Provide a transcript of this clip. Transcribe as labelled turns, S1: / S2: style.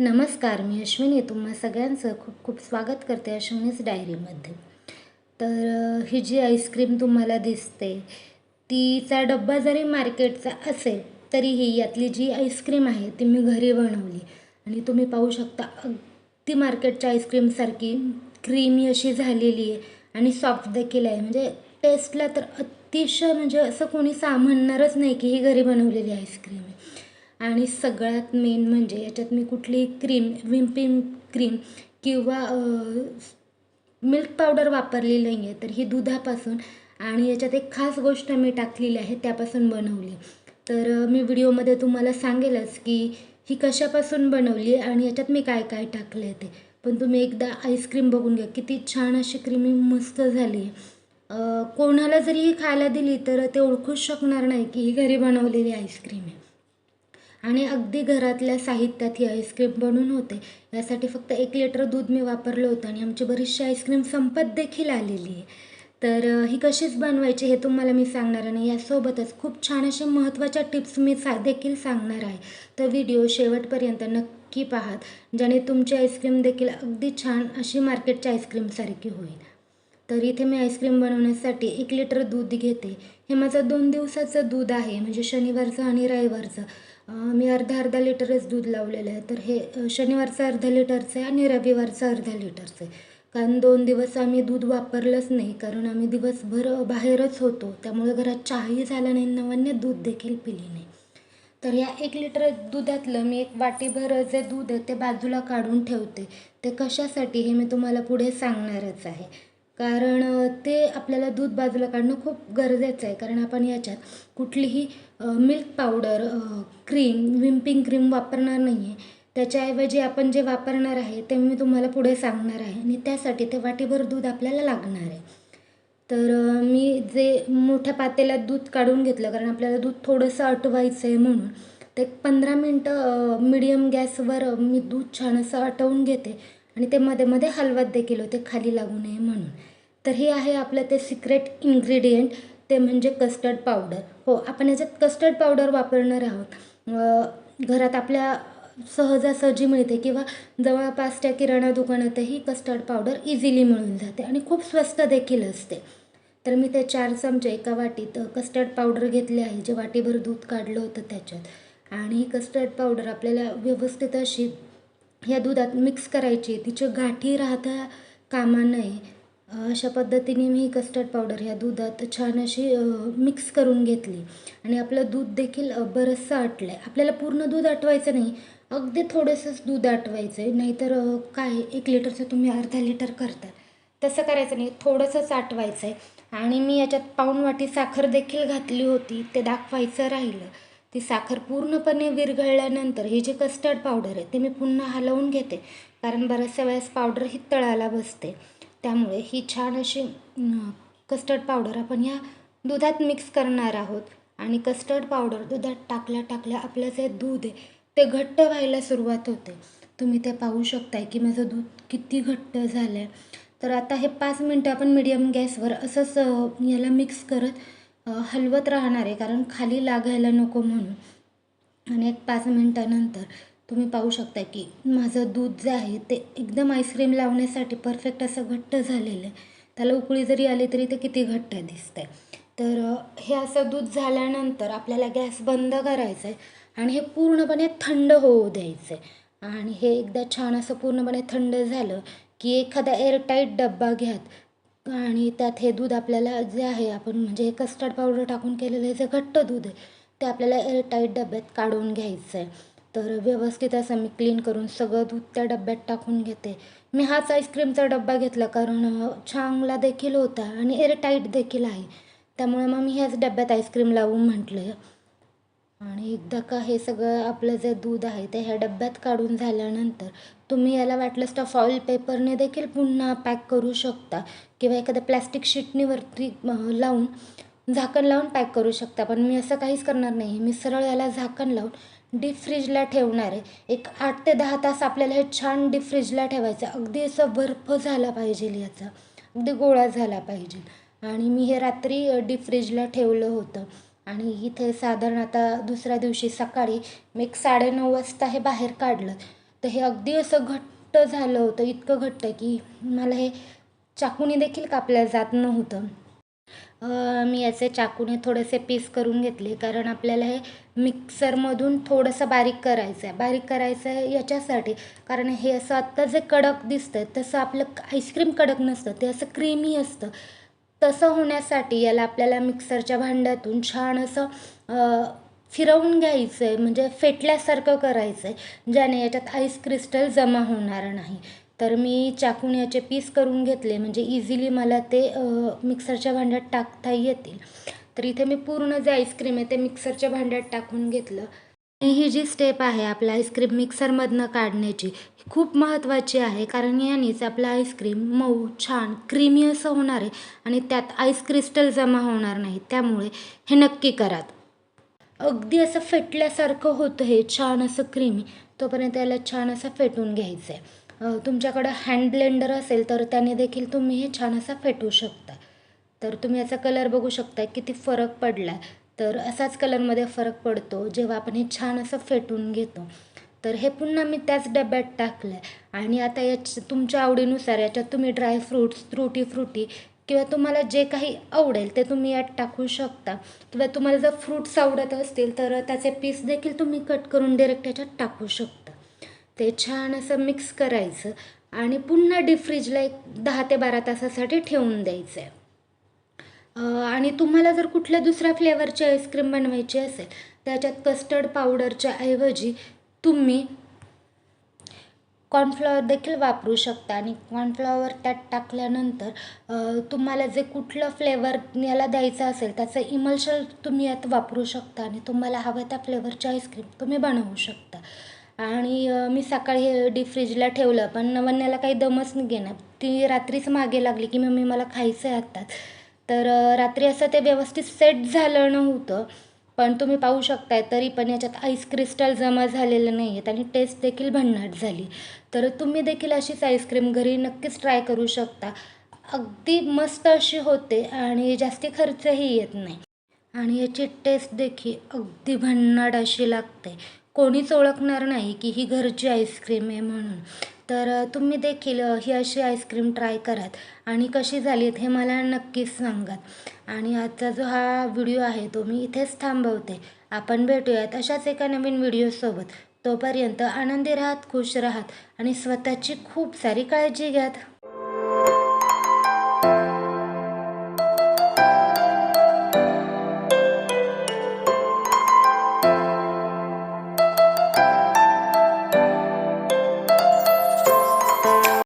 S1: नमस्कार मी अश्विनी. तुम्हा सगळ्यांचं खूप खूप स्वागत करते अश्विनीच डायरीमध्ये. तर ही जी आईस्क्रीम तुम्हाला दिसते तिचा डब्बा जरी मार्केटचा असेल तरीही यातली जी आईस्क्रीम आहे ती मी घरी बनवली. आणि तुम्ही पाहू शकता अगदी मार्केटच्या आईस्क्रीमसारखी क्रीमी अशी झालेली आहे आणि सॉफ्ट देखील आहे. म्हणजे टेस्टला तर अतिशय म्हणजे असं कोणी सा म्हणणारच नाही की ही घरी बनवलेली आईस्क्रीम आहे. आणि सगळ्यात मेन म्हणजे याच्यात मी कुठली क्रीम विम्पिंग क्रीम किंवा मिल्क पावडर वापरली नाही आहे तर ही दुधापासून आणि याच्यात एक खास गोष्ट मी टाकलेली आहे त्यापासून बनवली. तर मी व्हिडिओमध्ये तुम्हाला सांगेलच की ही कशापासून बनवली आहे आणि याच्यात मी काय काय टाकलं आहे ते. पण तुम्ही एकदा आईस्क्रीम बघून घ्या किती छान अशी क्रीमी मस्त झाली. आहे कोणाला जरी ही खायला दिली तर ते ओळखूच शकणार नाही की ही घरी बनवलेली आईस्क्रीम आहे. आणि अगदी घरातल्या साहित्यात ही आईस्क्रीम बनून होते. यासाठी फक्त एक लिटर दूध मी वापरलं होतं आणि आमची बरीचशी आईस्क्रीम संपत देखील आलेली आहे. तर ही कशीच बनवायची हे तुम्हाला मी सांगणार आणि यासोबतच खूप छान अशा महत्त्वाच्या टिप्स मी सा देखील सांगणार आहे. तर व्हिडिओ शेवटपर्यंत नक्की पाहात ज्याने तुमची आईस्क्रीम देखील अगदी छान अशी मार्केटच्या आईस्क्रीमसारखी होईल. तर इथे मी आईस्क्रीम बनवण्यासाठी एक लिटर दूध घेते. हे माझं दोन दिवसाचं दूध आहे म्हणजे शनिवारचं आणि रविवारचं. मी अर्धा अर्धा लिटरच दूध लावलेलं आहे. तर हे शनिवारचं अर्धा लिटरचं आहे आणि रविवारचं अर्धा लिटरचं आहे. कारण दोन दिवस आम्ही दूध वापरलंच नाही. कारण आम्ही दिवसभर बाहेरच होतो. त्यामुळे घरात चहाही झाला नाही नवान्य दूध देखील पिली नाही. तर या एक लिटर दुधातलं मी एक वाटीभर जे दूध आहे ते बाजूला काढून ठेवते. ते कशासाठी हे मी तुम्हाला पुढे सांगणारच आहे. कारण ते आपल्याला दूध बाजूला काढणं खूप गरजेचं आहे. कारण आपण याच्यात कुठलीही milk powder cream whipping cream वापरणार नाही आहे त्याच्याऐवजी आपण जे वापरणार आहे ते मी तुम्हाला पुढे सांगणार आहे. आणि त्यासाठी ते वाटीभर दूध आपल्याला लागणार आहे. तर मी जे मोठ्या पातेल्यात दूध काढून घेतलं कारण आपल्याला दूध थोडंसं अटवायचं आहे म्हणून ते पंधरा मिनटं मिडियम गॅसवर मी दूध छान असं आटवून घेते. आणि ते मध्ये मध्ये हलवत देखील होते खाली लागू नये म्हणून. तर हे आहे आपलं ते सिक्रेट इन्ग्रेडियंट ते म्हणजे कस्टर्ड पावडर हो आपण याच्यात कस्टर्ड पावडर वापरणार आहोत. घरात आपल्या सहजासहजी मिळते किंवा जवळपासच्या किराणा दुकानातही कस्टर्ड पावडर इझिली मिळून जाते आणि खूप स्वस्त देखील असते. तर मी ते चार चमचे एका वाटीत कस्टर्ड पावडर घेतले आहे जे वाटीभर दूध काढलं होतं त्याच्यात. आणि ही कस्टर्ड पावडर आपल्याला व्यवस्थित अशी या दुधात मिक्स करायची तिचे गाठी राहता कामा नये. अशा पद्धतीने मी ही कस्टर्ड पावडर ह्या दुधात छान अशी मिक्स करून घेतली. आणि आपलं दूध देखील बरंचसं आटलं आहे आपल्याला पूर्ण दूध आटवायचं नाही अगदी थोडंसंच दूध आटवायचं आहे नाहीतर काय एक लिटरचं तुम्ही अर्धा लिटर करता तसं करायचं नाही थोडंसंच आटवायचं आहे आणि मी याच्यात पाऊण वाटी साखर देखील घातली होती ते दाखवायचं राहिलं. ती साखर पूर्णपणे विरघळल्यानंतर ही जे कस्टर्ड पावडर आहे ते मी पुन्हा हलवून घेते. कारण बऱ्याचशा वेळेस पावडर ही तळाला बसते. त्यामुळे ही छान अशी कस्टर्ड पावडर आपण या दुधात मिक्स करणार आहोत. आणि कस्टर्ड पावडर दुधात टाकल्या टाकल्या आपलं जे दूध आहे ते घट्ट व्हायला सुरुवात होते. तुम्ही ते पाहू शकताय की माझं दूध किती घट्ट झालं आहे तर आता हे पाच मिनटं आपण मिडियम गॅसवर असंच याला मिक्स करत हलवत राहणार आहे. कारण खाली लागायला नको म्हणून. आणि एक पाच मिनटानंतर तुम्ही पाहू शकता की माझं दूध जे आहे ते एकदम आईस्क्रीम लावण्यासाठी परफेक्ट असं घट्ट झालेलं आहे. त्याला उकळी जरी आली तरी ते किती घट्ट दिसतंय. तर हे असं दूध झाल्यानंतर आपल्याला गॅस बंद करायचा आहे आणि हे पूर्णपणे थंड होऊ द्यायचं आहे आणि हे एकदा छान असं पूर्णपणे थंड झालं की एखादा एअरटाईट डब्बा घ्यात आणि त्यात हे दूध आपल्याला जे आहे आपण म्हणजे हे कस्टर्ड पावडर टाकून केलेलं हे जे घट्ट दूध आहे ते आपल्याला एअरटाईट डब्यात काढून घ्यायचं आहे तर व्यवस्थित असं मी क्लीन करून सगळं दूध त्या डब्यात टाकून घेते. मी हाच आईस्क्रीमचा डब्बा घेतला कारण चांगला देखील होता आणि एअरटाईट देखील आहे. त्यामुळे मग मी ह्याच डब्यात आईस्क्रीम लावून म्हटलं. आणि एकदा का हे सगळं आपलं जे दूध आहे ते ह्या डब्यात काढून झाल्यानंतर तुम्ही याला वाटलंच तर फॉईल पेपरने देखील पुन्हा पॅक करू शकता. किंवा एखाद्या प्लॅस्टिक शीटनी वरती लावून झाकण लावून पॅक करू शकता पण मी असं काहीच करणार नाही. मी सरळ याला झाकण लावून डीप फ्रीजला ठेवणार आहे. एक आठ ते दहा तास आपल्याला हे छान डीप फ्रीजला ठेवायचं अगदी असं बर्फ झाला पाहिजे याचा. अगदी गोळा झाला पाहिजे. आणि मी हे रात्री डीप फ्रीजला ठेवलं होतं. आणि इथे साधारण आता दुसऱ्या दिवशी सकाळी मी एक साडेनऊ वाजता हे बाहेर काढलं. तर हे अगदी असं घट्ट झालं होतं इतकं घट्ट की मला हे चाकूने देखील कापल्या जात नव्हतं. मी याचे चाकूने थोडेसे पीस करून घेतले. कारण आपल्याला हे मिक्सरमधून थोडंसं बारीक करायचं आहे. बारीक करायचं आहे याच्यासाठी. कारण हे असं आत्ता जे कडक दिसतं तसं आपलं आईस्क्रीम कडक नसतं. ते असं क्रीमी असतं. तसं होण्यासाठी याला आपल्याला मिक्सरच्या भांड्यातून छान असं फिरवून घ्यायचं आहे म्हणजे फेटल्यासारखं करायचं आहे ज्याने याच्यात आईस क्रिस्टल जमा होणार नाही. तर मी चाकून याचे पीस करून घेतले. म्हणजे इझिली मला ते मिक्सरच्या भांड्यात टाकता येतील. तर इथे मी पूर्ण जे आईस्क्रीम आहे ते मिक्सरच्या भांड्यात टाकून घेतलं. आणि ही जी स्टेप आहे आपलं आईस्क्रीम मिक्सरमधनं काढण्याची ही खूप महत्त्वाची आहे. कारण यानेच आपलं आईस्क्रीम मऊ छान क्रीमी असं होणार आहे. आणि त्यात आईस क्रिस्टल जमा होणार नाही. त्यामुळे हे नक्की करात अगदी असं फेटल्यासारखं होतं हे छान असं क्रीमी तोपर्यंत याला छान असं फेटून घ्यायचं आहे तुमच्याकडं हँड ब्लेंडर असेल तर त्याने देखील तुम्ही हे छान असं फेटू शकता. तर तुम्ही याचा कलर बघू शकता किती फरक पडला तर असाच कलरमध्ये फरक पडतो जेव्हा आपण हे छान असं फेटून घेतो. तर हे पुन्हा मी त्याच डब्यात टाकलं आहे आणि आता याच तुमच्या आवडीनुसार याच्यात तुम्ही ड्रायफ्रूट्स त्रुटी फ्रुटी किंवा तुम्हाला जे काही आवडेल ते तुम्ही यात टाकू शकता. किंवा तुम्हाला जर फ्रूट्स आवडत असतील तर त्याचे पीस देखील तुम्ही कट करून डिरेक्ट याच्यात टाकू शकता. ते छान असं मिक्स करायचं आणि पुन्हा डीप फ्रीजला एक दहा ते बारा तासासाठी ठेवून द्यायचं आहे आणि तुम्हाला जर कुठल्या दुसऱ्या फ्लेवरची आईस्क्रीम बनवायची असेल त्याच्यात कस्टर्ड पावडरच्या ऐवजी तुम्ही कॉर्नफ्लॉवर देखील वापरू शकता आणि कॉर्नफ्लॉवर त्यात टाकल्यानंतर तुम्हाला जे कुठलं फ्लेवर याला द्यायचं असेल त्याचं इमल्शन तुम्ही यात वापरू शकता आणि तुम्हाला हवं त्या फ्लेवरची आईस्क्रीम तुम्ही बनवू शकता. आणि मी सकाळी हे डीप फ्रीजला ठेवलं पण नवन्याला काही दमच घेणार ती रात्रीच मागे लागली की मम्मी मला खायचं आहे आत्ताच. तर रात्री असं ते व्यवस्थित सेट झालं नव्हतं पण तुम्ही पाहू शकताय तरी पण याच्यात आईस क्रिस्टल जमा झालेलं नाही आहेत आणि टेस्ट देखील भन्नाट झाली. तर तुम्ही देखील अशीच आईस्क्रीम घरी नक्कीच ट्राय करू शकता. अगदी मस्त अशी होते आणि जास्ती खर्चही येत नाही. आणि याची टेस्ट देखील अगदी भन्नाट अशी लागते. कोणीच ओळखणार नाही की ही घरची आईस्क्रीम आहे म्हणून. तर तुम्ही देखील ही अशी आईस्क्रीम ट्राय करात आणि कशी झालीत हे मला नक्कीच सांगात. आणि आजचा जो हा व्हिडिओ आहे तो मी इथेच थांबवते. आपण भेटूयात अशाच एका नवीन व्हिडिओसोबत तोपर्यंत आनंदी राहात खुश राहात आणि स्वतःची खूप सारी काळजी घ्यात.